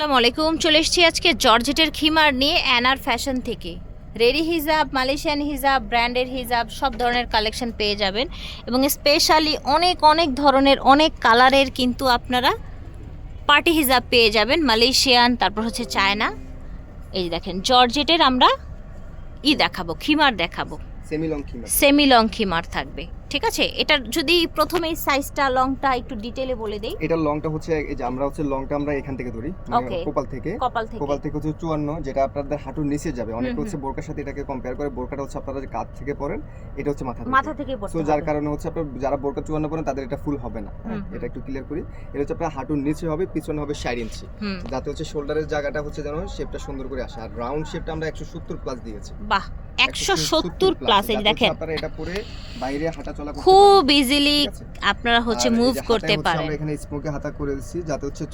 আসসালামু আলাইকুম। চলে এসেছি আজকে জর্জেটের খিমার নিয়ে অ্যানার ফ্যাশন থেকে। রেডি হিজাব মালয়েশিয়ান হিজাব ব্র্যান্ডের হিজাব সব ধরনের কালেকশন পেয়ে যাবেন। এবং স্পেশালি অনেক অনেক ধরনের অনেক কালারের কিন্তু আপনারা পার্টি হিজাব পেয়ে যাবেন। মালয়েশিয়ান তারপর হচ্ছে চায়না। এই দেখেন জর্জেটের আমরা ই দেখাবো খিমার দেখাবো। সেমি লং সেমি লং খিমার থাকবে। ঠিক আছে? এটার যদি প্রথমেই সাইজটা লংটা একটু ডিটেলে বলে দেই। এটা লংটা হচ্ছে এই যে আমরা হচ্ছে লংটা আমরা এখান থেকে ধরি মানে কপাল থেকে। কপাল থেকে। কপাল থেকে হচ্ছে চুয়ান্ন যেটা আপনাদের হাঁটুর নিচে যাবে। অনেকে হচ্ছে বোরকার সাথে এটাকে কম্পেয়ার করে বোরকাটা হচ্ছে আপনারা যে কাঁধ থেকে পরেন এটা হচ্ছে মাথা থেকে। মাথা থেকে পড়তে সো যার কারণে হচ্ছে আপনার যারা বোরকা চুয়ান্ন পরেন তাদের এটা ফুল হবে না। এটা একটু ক্লিয়ার করি। এটা হচ্ছে আপনার হাঁটুর নিচে হবে পিছনে হবে ষাট ইঞ্চি যাতে হচ্ছে শোল্ডারের জায়গাটা হচ্ছে যেন শেপটা সুন্দর করে আসে। আর রাউন্ড শেপটা আমরা একশো সত্তর প্লাস দিয়েছি। বাহ! একশো সত্তর প্লাস এই দেখেন খুব ইজিলি আপনারা হচ্ছে মুভ করতে পারেন আমরা এখানে স্মোকে হাতা করে দিচ্ছি যাতে হচ্ছে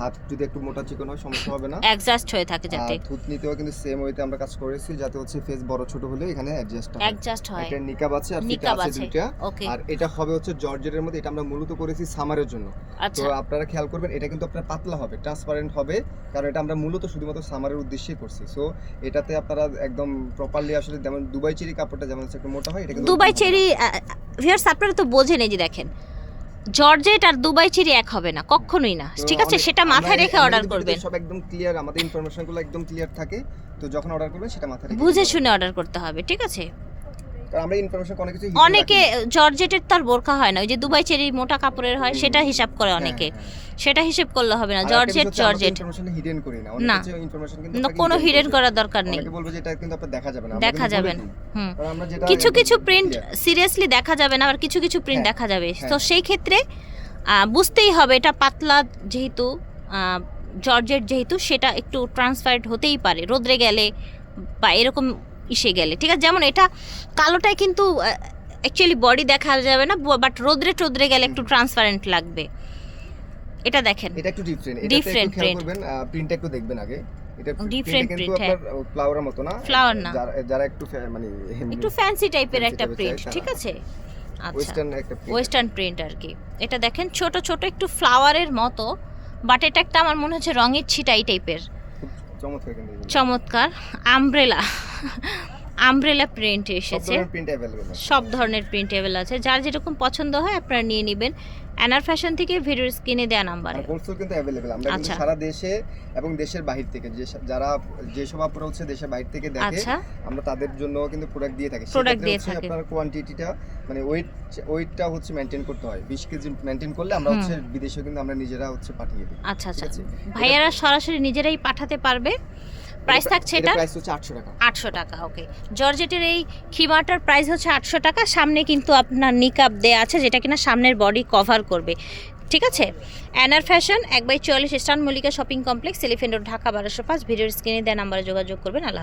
হাত যদি একটু মোটা চিকন হয় সমস্যা হবে না। অ্যাডজাস্ট হয়ে থাকে যাতে। থুতনিতেও কিন্তু সেম ওয়েতে আমরা কাজ করেছি যাতে হচ্ছে ফেস বড় ছোট হলে এখানে অ্যাডজাস্ট হয়। অ্যাডজাস্ট হয়। এটা নিকাব আছে আর ফিতা আছে দুইটা। আর এটা হবে হচ্ছে জর্জেটের মধ্যে এটা আমরা মূলত করেছি সামারের জন্য। তো আচ্ছা আপনারা খেয়াল করবেন এটা কিন্তু আপনার পাতলা হবে ট্রান্সপারেন্ট হবে কারণ এটা আমরা মূলত শুধুমাত্র সামারের উদ্দেশ্যেই করছি। সো এটাতে আপনারা একদম প্রপারলি আসলে যেমন দুবাই চেরি কাপড়টা যেমন একটু মোটা হয় এটা কিন্তু দুবাই চেরি ভিউয়ার্স আপনারা তো বোঝেন এই যে দেখেন জর্জেট আর দুবাই চেরি এক হবে না কখনোই না। ঠিক আছে সেটা মাথায় রেখে অর্ডার করবেন। সব একদম ক্লিয়ার আমাদের ইনফরমেশনগুলো একদম ক্লিয়ার থাকে তো যখন অর্ডার করবেন সেটা মাথায় রেখে বুঝে শুনে অর্ডার করতে হবে ঠিক আছে? আমরা ইনফরমেশন অনেক কিছু অনেকে। জর্জেটের তার বোরকা হয় না ওই যে দুবাই চেরি মোটা কাপড়ের হয় সেটা হিসাব করে হ্যাঁ, অনেকে। হ্যাঁ। সেটা হিসেব করলে হবে না জর্জেট জর্জেট। hidden করি না। না। অনেক কিছু ইনফরমেশন কিন্তু কোনো হিডেন করার দরকার নেই। বলবে যে এটা কিন্তু আপনার দেখা যাবে না দেখা যাবে না। হুম। কিছু কিছু প্রিন্ট সিরিয়াসলি দেখা যাবে না আবার কিছু কিছু প্রিন্ট হ্যাঁ, দেখা যাবে। হ্যাঁ, তো হ্যাঁ। সেই ক্ষেত্রে বুঝতেই হবে এটা পাতলা যেহেতু জর্জেট যেহেতু সেটা একটু ট্রান্সফারেড হতেই পারে। রোদ্রে গেলে বা এরকম ইসে গেলে ঠিক আছে? যেমন এটা কালোটায় কিন্তু অ্যাকচুয়ালি বডি দেখা যাবে না বাট রোদ্রে টোদ্রে গেলে একটু ট্রান্সপারেন্ট লাগবে। এটা দেখেন। এটা একটু ডিফারেন্ট ডিফারেন্ট print. করবেন প্রিন্টটা একটু দেখবেন আগে। এটা print কিন্তু print, হ্যাঁ। ফ্লাওয়ারের মতো না। Flower না। যারা একটু মানে একটু ফ্যান্সি টাইপের একটা প্রিন্ট ঠিক আছে? আচ্ছা। ওয়েস্টার্ন প্রিন্ট আর কি। এটা দেখেন ছোট ছোট একটু ফ্লাওয়ারের মতো বাট এটা একটা আমার মনে হচ্ছে রঙের ছিটাই টাইপের চমৎকার চমৎকার। আমব্রেলা আমব্রেলা প্রিন্ট এসেছে সব ধরনের প্রিন্ট সব প্রিন্টেবল আছে। যার যেরকম পছন্দ হয় আপনারা নিয়ে নেবেন। অ্যানার ফ্যাশন থেকে ভিডিওর স্ক্রিনে দেওয়া নাম্বারে। হোলসেল কিন্তু অ্যাভেলেবল আমরা কিন্তু আচ্ছা। সারা দেশে এবং দেশের বাহির থেকে যে যারা যেসব আপুরা হচ্ছে দেশের বাহির থেকে দেখে আচ্ছা। আমরা তাদের জন্য কিন্তু প্রোডাক্ট দিয়ে থাকি। সেক্ষেত্রে দিয়ে থাকে। আপনার কোয়ান্টিটিটা মানে ওয়েট ওয়েটটা হচ্ছে মেনটেন করতে হয়। বিশ কেজি মেনটেন করলে আমরা হচ্ছে বিদেশে কিন্তু আমরা নিজেরা হচ্ছে পাঠিয়ে দিই। আচ্ছা আচ্ছা। ভাইয়ারা সরাসরি নিজেরাই পাঠাতে পারবে। প্রাইস থাকছে এটা প্রাইস হচ্ছে আটশো টাকা। আটশো টাকা ওকে জর্জেটের এই খিমাটার প্রাইস হচ্ছে আটশো টাকা সামনে কিন্তু আপনার নিকাপ দেয়া আছে যেটা কিনা সামনের বডি কভার করবে। ঠিক আছে? অ্যানার ফ্যাশন এক বাই চুয়াল্লিশ eastern Mallika shopping complex elephant road Dhaka বারোশো পাঁচ ভিডিওর স্ক্রিনে দেওয়া নাম্বারে যোগাযোগ করবেন আল্লাহ